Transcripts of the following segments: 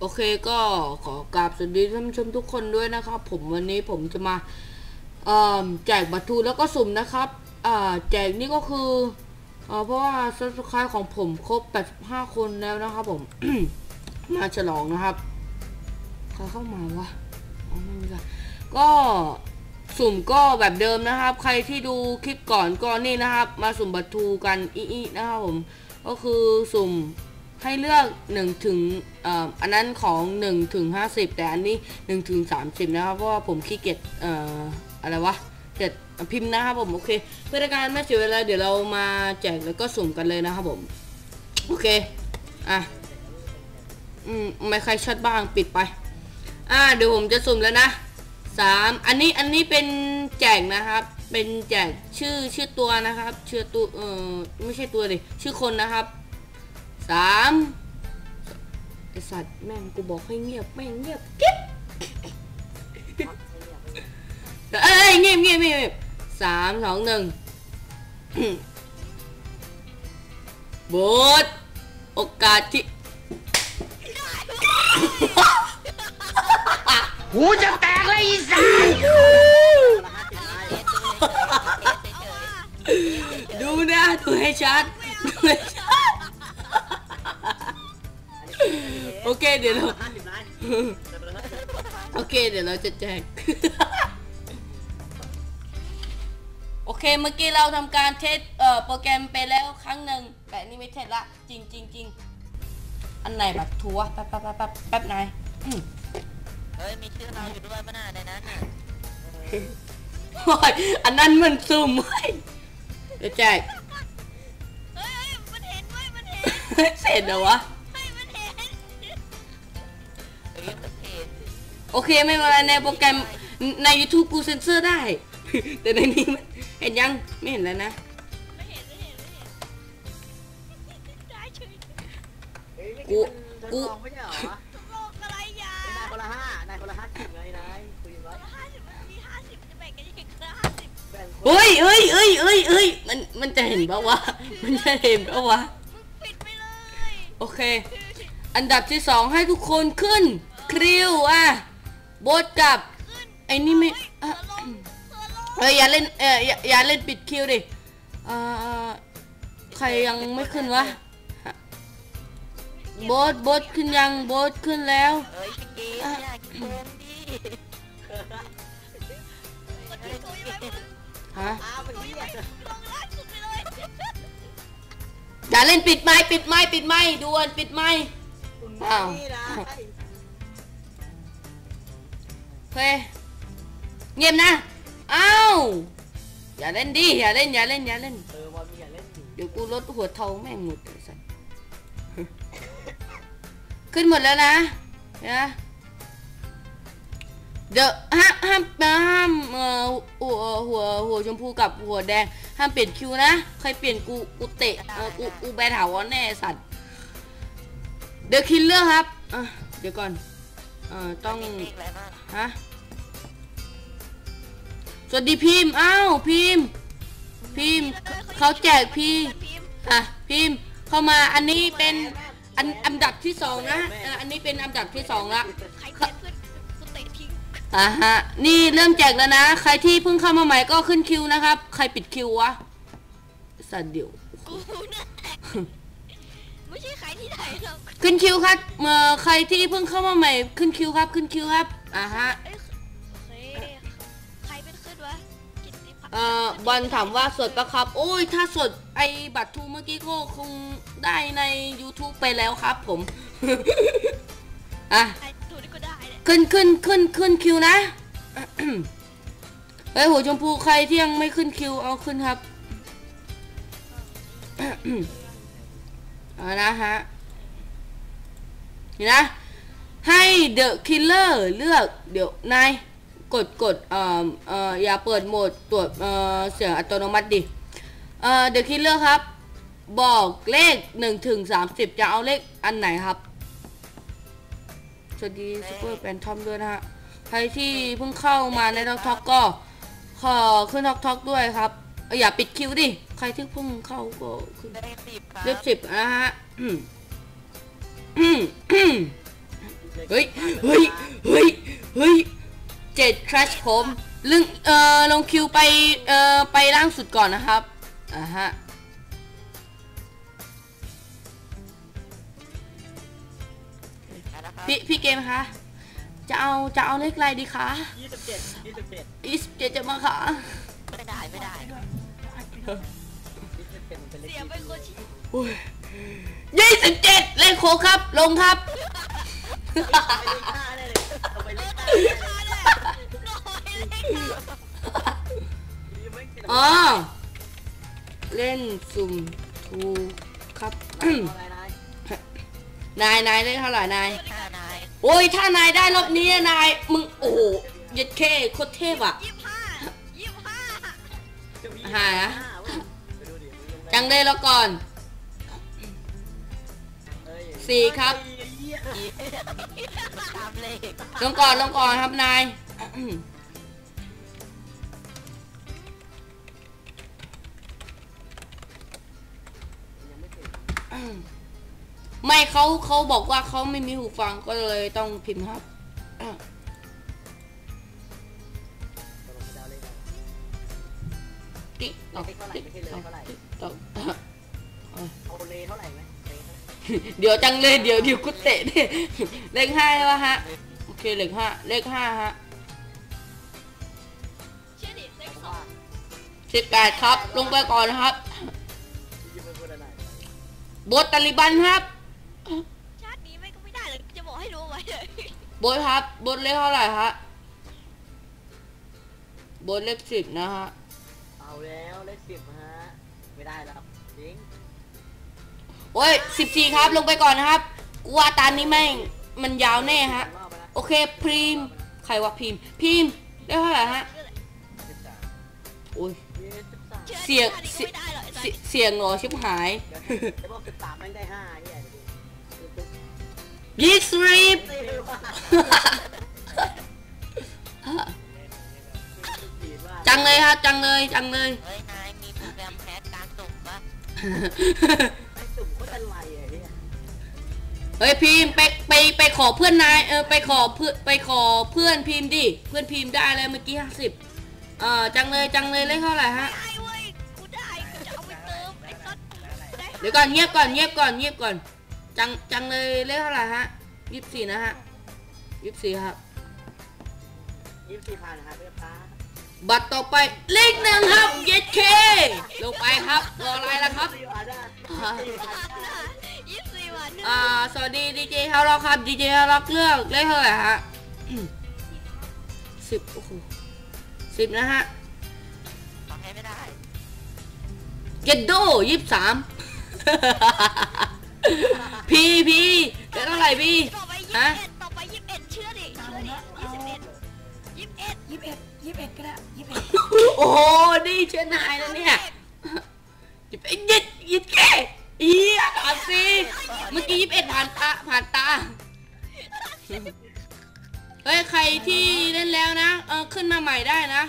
โอเคก็ขอกราบสวัสดีท่านผู้ชมทุกคนด้วยนะครับ ผมวันนี้ผมจะมาแจกบัตรทูแล้วก็สุ่มนะครับแจกนี่ก็คือเอเพราะว่าซับสไครต์ของผมครบ 85 คนแล้วนะครับผมมาฉลองนะครับใครเข้ามาวะก็สุ่มก็แบบเดิมนะครับ ใครที่ดูคลิปก่อนก็นี่นะครับ มาสุ่มบัตรทูกันอีๆนะครับผมก็คือสุ่ม ให้เลือก1ถึงอ,อันนั้นของ1ถึง50 แต่อันนี้1ถึง30 นะครับ เพราะว่าผมขี้เกียจออะไรวะเกียจพิมพ์นะครับผมโอเค เพื่อการไม่เสียเวลาเดี๋ยวเรามาแจกแล้วก็สุ่มกันเลยนะครับผม โอเค อะ อืมไม่ใครชัดบ้างปิดไป อ่าเดี๋ยวผมจะสุ่มแล้วนะสามอันนี้อันนี้เป็นแจกนะครับ เป็นแจกชื่อชื่อตัวนะครับ ชื่อตัวเออไม่ใช่ตัวดิชื่อคนนะครับ สามไอสัตว์แม่งกูบอกให้เงียบแม่งเงียบกิ๊บเอ้ยเงียบเงียบเงียบเงียบสามสองหนึ่งโบทโอกาสที่หูจะแตกเลยอีสานดูนะดูให้ชัดดูให้ชัด โอเคเดี๋ยวเราห้าสิบล้านโอเคเดี๋ยวเราจะแจก โอเคเมื่อกี้เราทำการเทสเอ่อโปรแกรมไปแล้วครั้งหนึ่งแต่อันนี่ไม่เทสละ จริงจริงจริงอันไหนบัตรทัวร์แป๊บแป๊บแป๊บแป๊บแป๊บนายอืมเฮ้ยมีชื่อเราอยู่ด้วยป่ะน่ะในนั้นน่ะโอ้ยอันนั้นมันซุ่มเว้ยเดี๋ยวแจกเฮ้ยเฮ้ยมันเห็นเว้ยมันเห็นเสร็จแล้ววะ โอเคไม่เป็นไรในโปรแกรมใน YouTube กูเซ็นเซอร์ได้ แต่ในนี้มันเห็นยังไม่เห็นแล้วนะไม่เห็นไม่เห็นไม่เห็นได้เฉยกูกูทดลองไม่ใช่เหรอโลกอะไรยานายคนละห้านายคนละห้าสิบไงนายคุยไว้ห้าสิบมันมีห้าสิบจะแบ่งกันยังไงคนละห้าสิบแบ่งคนเฮ้ยเฮ้ยเฮ้ยเฮ้ยเฮ้ยมันมันจะเห็นปะวะมันจะเห็นปะวะมึงปิดไปเลยโอเค อันดับที่สองให้ทุกคนขึ้นคริวอะ โบทกับขึ้นไอ้นี่ไม่เฮ้อะยเสือลงเสือลงเฮ้ยอย่าเล่นเอออย่าอย่าเล่นปิดคิวดิเอ่อใครยังไม่ขึ้นวะโบทโบทขึ้นยังโบทขึ้นแล้วเฮ้ยเกมเนี่ยโกงดิมันปิดตัวยังไงมึงฮะอ้าวไปเหี้ยลงล่างสุดไปเลยอย่าเล่นปิดไม้ปิดไม้ปิดไม้ด่วนปิดไม้คุณอ้าวนี่นะ เฮ้ยเงียบนะอ้าวอย่าเล่นดิอย่าเล่นอย่าเล่นอย่าเล่น เออวันมีอย่าเล่นอยู่เดี๋ยวกูลดหัวเทาแม่งหมดเลยสัสขึ้นหมดแล้วนะนะเดี๋ยวห้ามห้ามห้ามเอ่อหัวหัวหัวชมพูกับหัวแดง ห้ามเปลี่ยนคิวนะใครเปลี่ยนกูกูเตะเออกูกูแบนถาวรแน่สัตว์เดี๋ยวคิลเลอร์ครับอะเดี๋ยวก่อนเอ่อต้องเด็กอะไรบ้างฮะส วัสดีพิมพ์อ้าวพิมพ์ พิมพ์เขาแจกพี่พิมพ์อะพิมพ์เข้ามาอันนี้เป็นอันอันดับที่สองนะอะอันนี้เป็นอันดับที่สองละใครเพื่อนเพื่อนกูเตะทิ้งอ่าฮะนี่เริ่มแจกแล้วนะ ใครที่เพิ่งเข้ามาใหม่ก็ขึ้นคิวนะครับ ใครปิดคิววะสัตว์เดี๋ยวกูเนี่ยไม่ใช่ใครที่ไหนหรอกขึ้นคิวครับเมื่อใครที่เพิ่งเข้ามาใหม่ ขึ้นคิวครับ ขึ้นคิวครับอ่าฮะ เอ่อบอลถามว่าสดปะครับ โอ้ย ถ้าสดไอบัตรทูเมื่อกี้ก็คงได้ใน YouTube ไปแล้วครับผม อะใครดูนี่ก็ได้เนี่ยขึ้นขึ้นขึ้นขึ้นคิวนะ เฮ้ยหัวชมพูใครที่ยังไม่ขึ้นคิวเอาขึ้นครับ เอานะฮะนี่นะ ให้เดอะคิลเลอร์เลือกเดี๋ยวนาย กดกดเอ่อเอ่ออย่าเปิดโหมดตรวจเอ่อเสียงอัตโนมัติดิเอ่อเดอะคิลเลือร์ครับ บอกเลข1ถึง30 จะเอาเลขอันไหนครับ สวัสดีซูเปอร์แฟนทอมด้วยนะฮะ ใครที่เพิ่งเข้ามาในท็อกท็อกก็ขอขึ้นท็อกท็อกด้วยครับเอ้ยอย่าปิดคิวดิ ใครที่เพิ่งเข้าก็ขึ้นได้สิบครับเลขสิบนะฮะอืมอืมอืมเฮ้ย เฮ้ย เฮ้ย เฮ้ย เจ็ดคราชผมลึงเอ่อลงคิวไปเอ่อไปล่างสุดก่อนนะครับอ่าฮะนะครับพี่พี่เกมคะจะเอาจะเอาเลขอะไรดีคะยี่สิบเจ็ดยี่สิบเจ็ดอีสเจ็ดจะมาค่ะไม่ได้ไม่ได้ยี่สิบเจ็ดมันเป็นเลขเสียเป็นคนชี้ยี่สิบเจ็ดเลขโคกครับลงครับ อ๋อ เล่นสุ่มทูครับอะไรนายนายนายได้เท่าไหร่นายห้านายโอ้ยถ้านายได้รอบนี้นาย มึงโอ้โหเย็ดเคโคตรเทพอะ ยี่สิบห้ายี่สิบห้าจะมีหานะไปดูดิมึงลงได้จังเลยแล้วก่อนเอ้ยสี่ครับไอ้เหี้ยตามเลข ลงก่อนลงก่อนครับนาย ไม่เขาเขาบอกว่าเขาไม่มีหูฟังก็เลยต้องพิมพ์ครับตกลงจะเอาเลขอะไรติ๊กตอกเลขเท่าไหร่ติ๊กไม่ใช่เลยตอกเท่าไหร่ติ๊กตอกเอาเลขเท่าไหร่ไหมเลขเท่าไหร่เดี๋ยวจังเลยเดี๋ยวเดี๋ยวกูเตะเนี่ยเลขห้าใช่ปะฮะ โอเคเลขห้าเลขห้าฮะเชื่อดิเลขเพสราะอว่างสิบแปดครับ ลงไปก่อนนะครับ โบทตาลิบันครับ ชาตินี้ไม่ก็ไม่ได้เลยจะบอกให้รู้ไว้เลยโบทครับ โบทเลขเท่าไหร่ฮะ โบทเลขสิบนะฮะ เอาแล้วเลขสิบฮะ ไม่ได้แล้วจริงโอ้ยสิบสี่ครับลงไปก่อนนะครับกูว่าตานนี้แม่งมันยาวแน่ฮะ รอบไปแล้วโอเคพรีมใครวะพรีมพรีมได้เท่าไหร่ฮะ สิบสามโอ้ย เสียงเสีสเสียงเหรอชิบหายยวไอ้พวกสิบสามแม่ได้ห้าเฮียเดี๋ยวดูยิกสรีปจังเลยครับจังเลยจังเลยเฮ้ยนายมีโปรแกรมแฮกการสุ่มปะไอสุ่มก็เป็นไรอะเฮียเฮ้ยพิมไปไปไปขอเพื่อนนายเออไปขอเพื่อนไปขอเพื่อนพิมพ์ดิเพื่อนพิมพ์ได้เลยเมื่อกี้ห้าสิบเออจังเลยจังเลยเลขเท่าไหร่ฮะ ด้เดี๋ยวก่อนเงียบก่อนเงียบก่อนเงียบก่อน จังจังเลยเลขเท่าไหร่ฮะยี่สิบสี่นะฮะยี่สิบสี่ครับยี่สิบสี่พันนะครับเพื่อนป้าบัตรต่อไปเลขหนึ่งครับเย็ดเคลงไปครับรออะไรล่ะครับสี่พันอะอ่าสี่พันอะยี่สิบสี่วันอ่าสวัสดีดีเจฮาร์ล็อกครับดีเจฮาร์ล็อกเลือกเลขเท่าไหร่ฮะสิบโอ้โหสิบนะฮะขอให้ไม่ได้เย็ดโดยี่สิบสาม พีพีเลขเท่าไหร่พี่ ต่อไปยี่สิบฮะเอ็ดต่อไปยี่สิบเอ็ดเชื่อดิเชื่อดิยี่สิบเอ็ดยี่สิบเอ็ดยี่สิบเอ็ดยี่สิบเอ็ดก็ได้ยี่สิบเอ็ดโอ้โหนี่เชื่อนายแล้วเนี่ยยิบเอ็ดยิดยิดแก่อีผ่านสิเมื่อกี้ยิบเอ็ดผ่านตาผ่านตาเฮ้ยใครที่เล่นแล้วนะเออขึ้นมาใหม่ได้นะ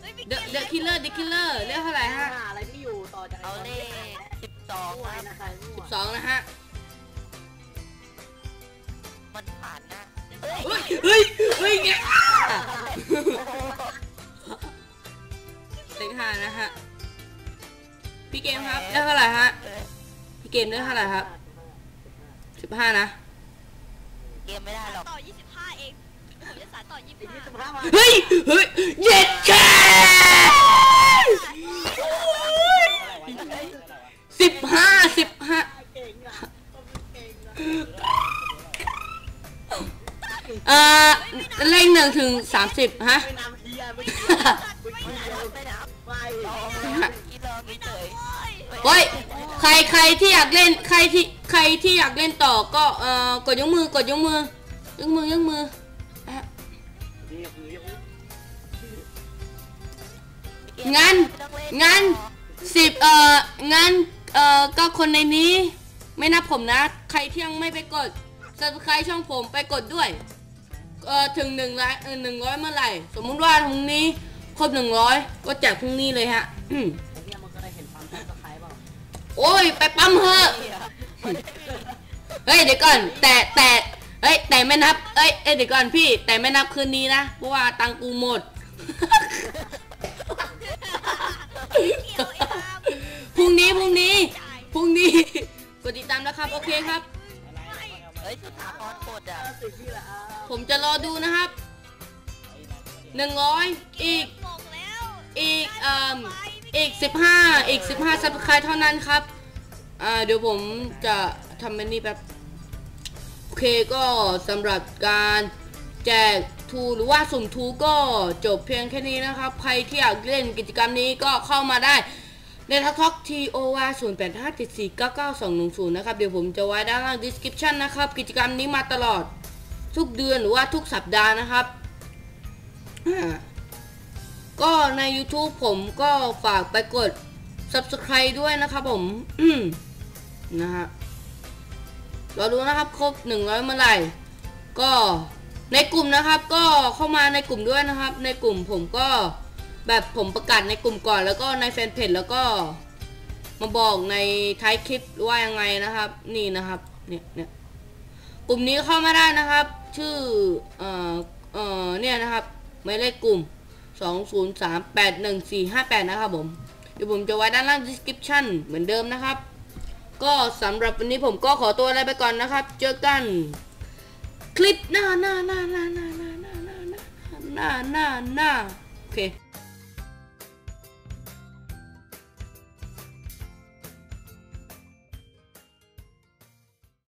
เฮ้ยพี่เดอะเดอะคิลเลอร์เดอะคิลเลอร์เรียกเท่าไหร่ฮะ หาอะไรที่อยู่ต่อจากเอาเลข สิบสองมั่วครับนะใครมั่วสองนะฮะมันผ่านนะเฮ้ยเฮ้ยเฮ้ยไงเลขห้านะฮะพี่เกมครับได้เท่าไหร่ฮะพี่เกมได้เท่าไหร่ครับสิบห้านะเกมไม่ได้หรอกต่อยี่สิบห้าเอง ผมจะสานต่อยี่สิอีบกยี่ห้าสิบห้ามาเฮ้ยเฮ้ยเย็ดแค่ สิบห้าสิบห้าเอ่อเลขหนึ่งถึงสามสิบฮะไม่นำเฮ้ยใครใครที่อยากเล่นใครที่ใครที่อยากเล่นต่อก็เอ่อกดยกมือกดยกมือยกมือยกมืองงั้นงั้นสิบเอ่องั้น เอ่อก็คนในนี้ไม่นับผมนะ ใครที่ยังไม่ไปกด subscribe ช่องผมไปกดด้วยเอ่อถึงหนึ่งร้อยเออหนึ่งร้อยเมื่อไหร่ สมมุติว่าพรุ่งนี้ครบหนึ่งร้อยก็แจกพรุ่งนี้เลยฮะอืมไอ้เนี่ยมันเคยเห็นปั๊มซับสไครต์เปล่าโอ้ย ไปปั๊มเถอะเฮ้ยเดี๋ยวก่อนแต่แต่เฮ้ยแต่ไม่นับเอ้ยเอ้ยเดี๋ยวก่อนพี่แต่ไม่นับคืนนี้นะเพราะว่าตังค์กูหมดเกี่ยวไอ้ตามพ รุ่งนี้พรุ่งนี้พรุ่งนี้กดติดตามนะครับโอเคครับ เฮ้ยสุดท้ายคอนโคตรอะสิบพี่ละอ้าวผมจะรอดูนะครับหนึ่งร้อยอีกบอกแล้วอีกเอ่ออีกสิบห้าอีกสิบห้าซับสไครต์เท่านั้นครับอ่าเดี๋ยวผมจะทำอันนี้แบบโอเคก็สำหรับการแจกทูหรือว่าสุ่มทูก็จบเพียงแค่นี้นะครับ ใครที่อยากเล่นกิจกรรมนี้ก็เข้ามาได้ ในทักท็อก T O Y 0 8 5 7 4 9 9 2 1 0นะครับ เดี๋ยวผมจะไว้ด้านล่าง description นะครับ กิจกรรมนี้มาตลอด ทุกเดือนหรือว่าทุกสัปดาห์นะครับ ก็ใน YouTube ผมก็ฝากไปกด subscribe ด้วยนะครับผมนะฮะรอดูนะครับ ครบ100เมื่อไหร่ ก็ในกลุ่มนะครับ ก็เข้ามาในกลุ่มด้วยนะครับ ในกลุ่มผมก็ แบบผมประกาศในกลุ่มก่อน แล้วก็ในแฟนเพจแล้วก็มาบอกในท้ายคลิปว่ายังไงนะครับ นี่นะครับเนี่ยเนี่ยกลุ่มนี้เข้ามาได้นะครับ ชื่อเอ่อเอ่อเนี่ยนะครับหมายเลขกลุ่ม 203814458 นะครับผมเดี๋ยวผมจะไว้ด้านล่าง description เหมือนเดิมนะครับ ก็สำหรับวันนี้ผมก็ขอตัวอะไรไปก่อนนะครับ เจอกัน คลิปหน้าหน้าหน้าหน้าหน้าหน้าหน้าหน้าหน้าหน้าหน้าโอเค